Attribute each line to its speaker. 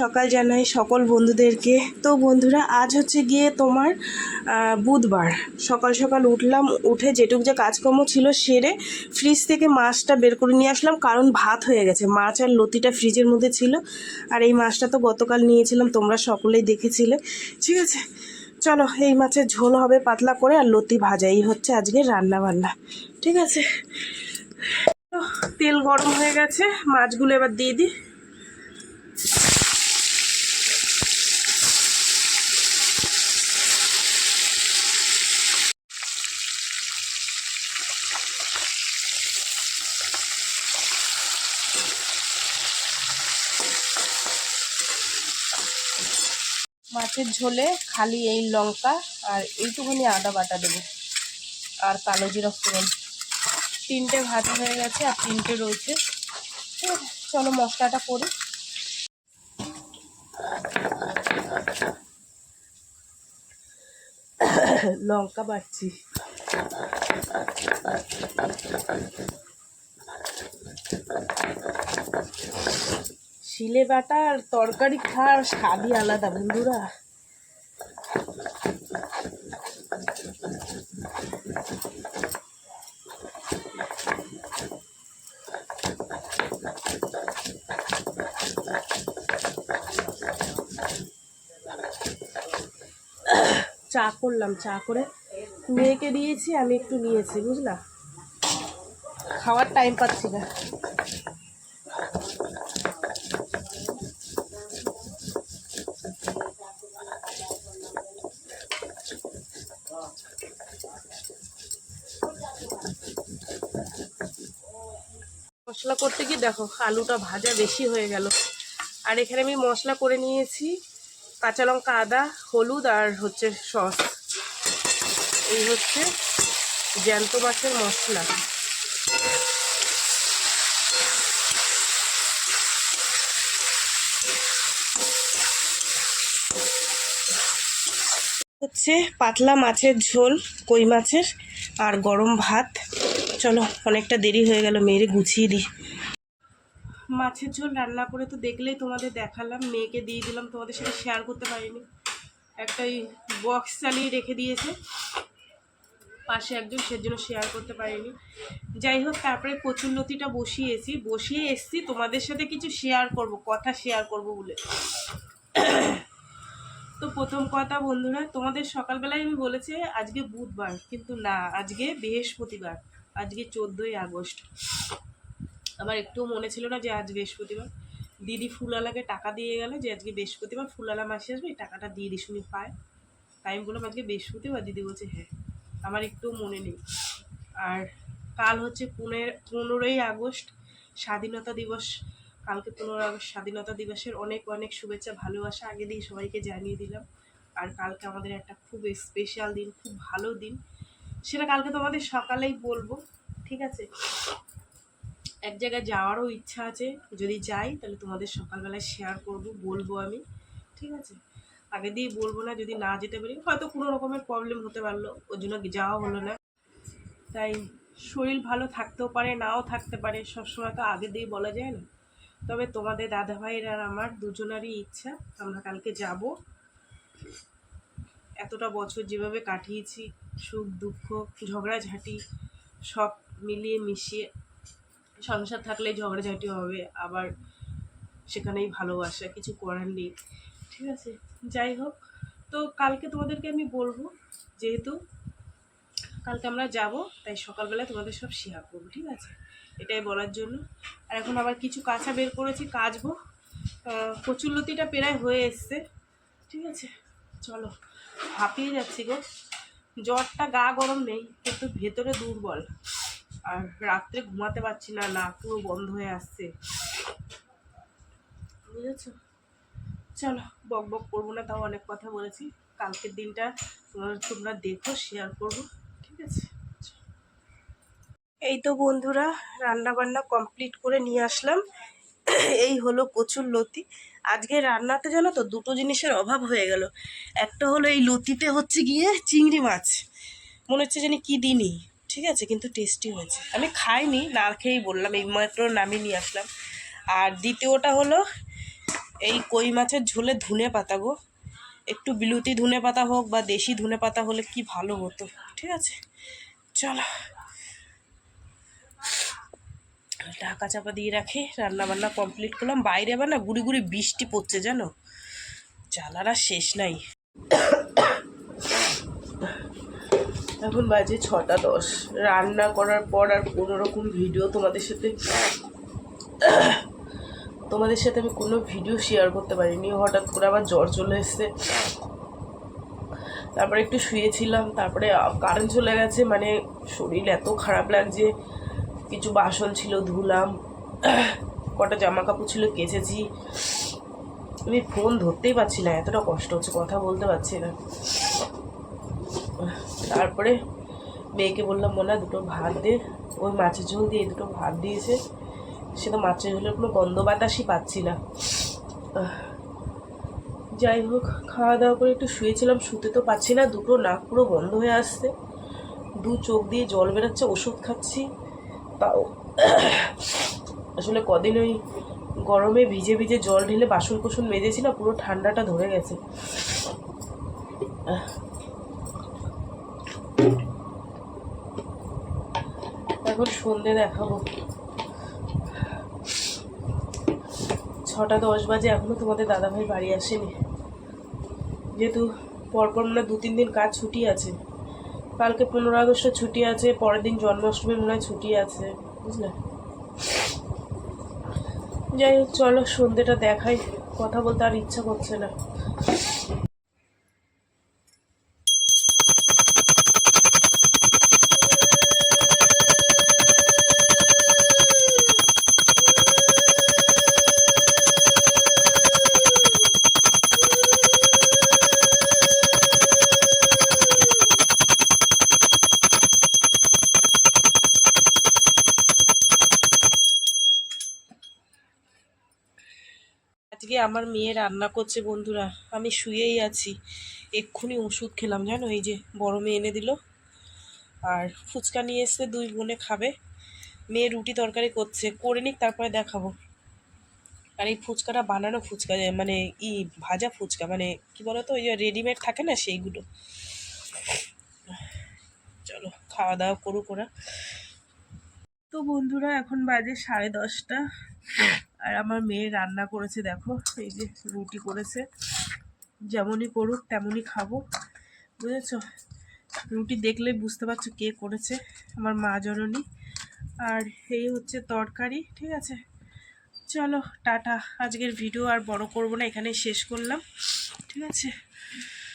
Speaker 1: সকাল জানাই সকল বন্ধুদেরকে। তো বন্ধুরা, আজ হচ্ছে গিয়ে তোমার বুধবার। সকাল সকাল উঠলাম, উঠে যেটুক যে কাজকর্ম ছিল সেরে ফ্রিজ থেকে মাছটা বের করে নিয়ে আসলাম, কারণ ভাত হয়ে গেছে। মাছ আর লতিটা ফ্রিজের মধ্যে ছিল। আর এই মাছটা তো গতকাল নিয়েছিলাম, তোমরা সকলেই দেখেছিলে। ঠিক আছে? চলো, এই মাছের ঝোল হবে পাতলা করে আর লতি ভাজা। এই হচ্ছে আজকে রান্না বান্না ঠিক আছে? তেল গরম হয়ে গেছে, মাছগুলো এবার দিয়ে দিই। মাছের ঝোলে খালি এই লঙ্কা আর এইটুখানি আদা বাটা দেবো আর কালো জিরা ফোড়ন। তিনটে ভাজা হয়ে গেছে আর তিনটে রয়েছে। চলো মশলাটা করি। লঙ্কা বাড়ছি শিলে বাটা আর তরকারি খাওয়ার স্বাদই আলাদা বন্ধুরা। চা করলাম, চা করে মেয়েকে দিয়েছি, আমি একটু নিয়েছি, বুঝলা? খাওয়ার টাইম পাচ্ছি না। মশলা করতে গিয়ে দেখো, আলুটা ভাজা বেশি হয়ে গেল। আর এখানে আমি মশলা করে নিয়েছি, কাঁচা লঙ্কা, আদা, হলুদ আর হচ্ছে সস। এই হচ্ছে জ্যান্ত মাছের মশলা। হচ্ছে পাতলা মাছের ঝোল, কই মাছের, আর গরম ভাত। চলো, অনেকটা দেরি হয়ে গেল, মেয়েরে গুছিয়ে দিই। মাছের ঝোল রান্না করে তো দেখলেই তোমাদের দেখালাম, মেয়েকে দিয়ে দিলাম, তোমাদের সাথে শেয়ার করতে পারিনি। একটা বক্স চালিয়ে রেখে দিয়েছে। পাশে একজন, সেজন্য শেয়ার করতে পারিনি। যাই হোক, তারপরে কচুর লতিটা বসিয়েছি। বসিয়ে এসছি, তোমাদের সাথে কিছু শেয়ার করব, কথা শেয়ার করব বলে। তো প্রথম কথা বন্ধুরা, তোমাদের সকালবেলায় আমি বলেছি, আজকে বুধবার, কিন্তু না, আজকে বৃহস্পতিবার। আজকে চোদ্দোই আগস্ট। আমার একটুও মনে ছিল না যে আজ বৃহস্পতিবার। দিদি ফুলালাকে টাকা দিয়ে গেল যে আজকে বৃহস্পতিবার ফুলালা মাসে আসবে, এই টাকাটা দিয়ে দিস, উনি পায়। তাই আমি বললাম, আজকে বৃহস্পতিবার? দিদি বলছে হ্যাঁ। আমার একটুও মনে নেই। আর কাল হচ্ছে পনেরো, পনেরোই আগস্ট স্বাধীনতা দিবস। কালকে পনেরো আগস্ট স্বাধীনতা দিবসের অনেক অনেক শুভেচ্ছা, ভালোবাসা আগে দিয়ে সবাইকে জানিয়ে দিলাম। আর কালকে আমাদের একটা খুব স্পেশাল দিন, খুব ভালো দিন। সেটা কালকে তোমাদের সকালেই বলব, ঠিক আছে? এক জায়গায় যাওয়ারও ইচ্ছা আছে, যদি যাই তাহলে তোমাদের সকালবেলায় শেয়ার করব, বলব আমি, ঠিক আছে? আগে দিয়ে বলব না, যদি না যেতে পারি, হয়তো কোনো রকমের প্রবলেম হতে পারল, ওর জন্য যাওয়া হলো না। তাই শরীর ভালো থাকতেও পারে, নাও থাকতে পারে, সবসময় তো আগে দিয়ে বলা যায় না। তবে তোমাদের দাদা ভাইয়ের আর আমার দুজনারই ইচ্ছা, আমরা কালকে যাব। এতটা বছর যেভাবে কাটিয়েছি সুখ, দুঃখ, ঝগড়াঝাঁটি সব মিলিয়ে মিশিয়ে সংসার থাকলে ঝগড়াঝাঁটি হবে, আবার সেখানেই ভালোবাসা, কিছু করার নেই। ঠিক আছে? যাই হোক, তো কালকে তোমাদেরকে আমি বলব, যেহেতু কালকে আমরা যাব, তাই সকালবেলা তোমাদের সব শেয়ার করব, ঠিক আছে? এটাই বলার জন্য। আর এখন আবার কিছু কাঁচা বের করেছি, কাচবো। কচুরলতিটা প্রায় হয়ে এসছে, ঠিক আছে? চলো, হাঁপিয়ে যাচ্ছি গো। জ্বরটা গা গরম নেই, কিন্তু ভেতরে দুর্বল। আর রাত্রে ঘুমাতে পারছি না না, পুরো বন্ধ হয়ে আসছে। বুঝেছ? চলো, বক বক করব না, তাও অনেক কথা বলেছি। কালকের দিনটা তোমরা দেখো শেয়ার করব, ঠিক আছে? এই তো বন্ধুরা রান্না বান্না কমপ্লিট করে নিয়ে আসলাম। এই হলো কচুর লতি। আজকে রান্নাতে জানো তো দুটো জিনিসের অভাব হয়ে গেল। একটা হলো এই লতিতে হচ্ছে গিয়ে চিংড়ি মাছ। মনে হচ্ছে জানি কী দিনই। ঠিক আছে, কিন্তু টেস্টি হয়েছে। আমি খাইনি, না খেয়েই বললাম এই মাত্র নামিয়ে নিয়ে আসলাম। আর দ্বিতীয়টা হলো এই কই মাছের ঝোলে ধনে পাতা গো। একটু বিলুতি ধনে পাতা হোক বা দেশি ধনে পাতা হলে কি ভালো হতো। ঠিক আছে, চলো। ঢাকা চাপা দিয়ে রাখি রান্না বান্না কমপ্লিট করলাম। বাইরে আবার না গুড়ি গুড়ি বৃষ্টি পড়ছে জানো? জ্বালার শেষ নাই। এখন বাজে ছটা দশ। রান্না করার পর আর কোনো রকম ভিডিও তোমাদের সাথে তোমাদের সাথে আমি কোনো ভিডিও শেয়ার করতে পারিনি। হঠাৎ করে আবার জ্বর চলে এসছে। তারপরে একটু শুয়েছিলাম, তারপরে কারেন্ট চলে গেছে। মানে শরীর এত খারাপ লাগছে। কিছু বাসন ছিল, ধুলাম, কটা জামা কাপড় ছিল, কেচেছি। আমি ফোন ধরতেই পারছি না, এতটা কষ্ট হচ্ছে, কথা বলতে পারছি না। তারপরে মেয়েকে বললাম, মোনা, দুটো ভাত দে। ওই মাছের ঝোল দিয়ে দুটো ভাত দিয়েছে। সে তো মাছের ঝোলের কোনো গন্ধ বাতাসই পাচ্ছি না। যাই হোক, খাওয়া দাওয়া করে একটু শুয়েছিলাম, শুতে তো পাচ্ছি না, দুটো নাক পুরো বন্ধ হয়ে আসছে। দু চোখ দিয়ে জল বেরোচ্ছে, ওষুধ খাচ্ছি। তাও আসলে কদিন ওই গরমে ভিজে ভিজে জল ঢেলে বাসন কোসন মেজেছি না পুরো ঠান্ডাটা ধরে গেছে। এখন সন্ধে দেখাবো। ছটা দশ বাজে, এখনও তোমাদের দাদাভাই বাড়ি আসেনি। যেহেতু পরপর মনে দু তিন দিন কাজ ছুটি আছে। কালকে পনেরো আগস্টে ছুটি আছে, পরের দিন জন্মাষ্টমী মনে হয় ছুটি আছে, বুঝলে? যাই হোক, চলো সন্ধ্যেটা দেখাই, কথা বলতে আর ইচ্ছা করছে না। আমার মেয়ে রান্না করছে বন্ধুরা, আমি শুয়েই আছি। এক্ষুনি ওষুধ খেলাম, জানো? এই যে বড় মেয়ে এনে দিল। আর ফুচকা নিয়ে এসে দুই বোনে খাবে। মেয়ে রুটি তরকারি করছে, করে নিক, তারপরে দেখাবো। আর এই ফুচকাটা বানানো ফুচকা মানে ই ভাজা ফুচকা মানে কি বলতো, ওই যে রেডিমেড থাকে না, সেইগুলো। চলো খাওয়া দাওয়া করুক ওরা। তো বন্ধুরা, এখন বাজে সাড়ে দশটা। আর আমার মেয়ে রান্না করেছে, দেখো, এই যে রুটি করেছে। যেমনই করুক, তেমনই খাব, বুঝেছ? রুটি দেখলে বুঝতে পারছ কে করেছে, আমার মা জননী। আর এই হচ্ছে তরকারি, ঠিক আছে? চলো, টাটা। আজকের ভিডিও আর বড় করব না এখানে শেষ করলাম, ঠিক আছে?